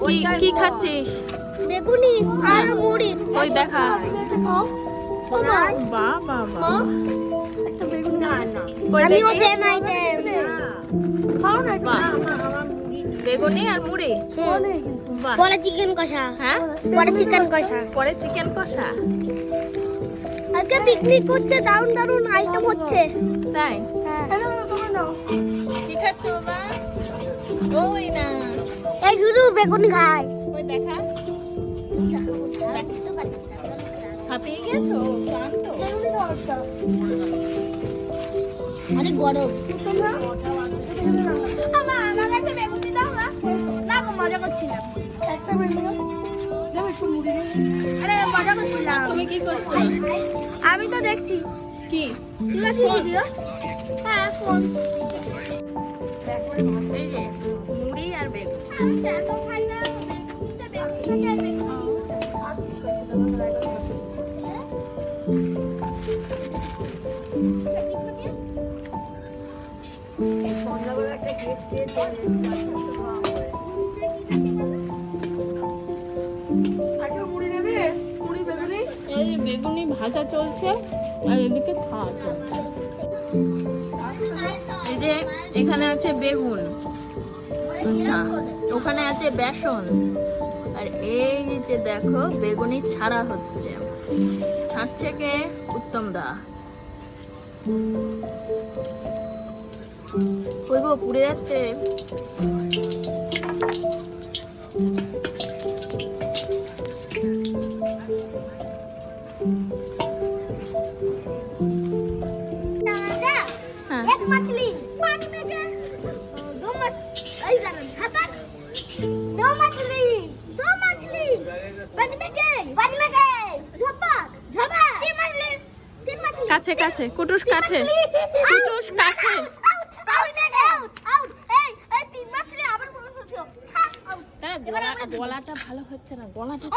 কি কি খাচ্ছিস? বেগুনি আর মুড়ি। ওই দেখা। একটা বেগুনি কই আমিও সেম আইটেম খাও না বেগুনি আর মুড়ি? পরে চিকেন কষা। হ্যাঁ? পরে চিকেন কষা। পরে চিকেন কষা। আজকে পিকনিক করছে দারুণ দারুণ আইটেম হচ্ছে। তাই? হ্যাঁ। কি খাচ্ছ বাবা? ওই না। এই শুধু বেগুনি খায় ওই দেখা? হাঁপিয়ে গেছো? ক্লান্ত? আরে গরম। মজা করছিলাম। একটা আরে মজা করছিলাম। তুমি কি করছ? আমি তো দেখছি। কি? ঠিক আছে ভিডিও হ্যাঁ ফোন। এই যে এই বেগুনি ভাজা চলছে আর এদিকে খাওয়া চলছে। এই যে এখানে আছে বেগুন আচ্ছা। ওখানে আছে বেসন। আর এই যে দেখো, বেগুনি ছাড়া হচ্ছে। ছাড়ছে কে? উত্তম দা। পুড়ে যাচ্ছে। राजा दो मछली दो मछली पानी में गई पानी में गई झपक झपक तीन मछली तीन मछली কাছে কাছে কুটুস तीन কাছে मछली। কুটুস Out, কাছে out, out, out, out, এই, এই তিন মাছলি আবার মনে হচ্ছে ছাক, out। হ্যাঁ এবার গলা আমরা দেবো। গলাটা ভালো হচ্ছে না গলাটা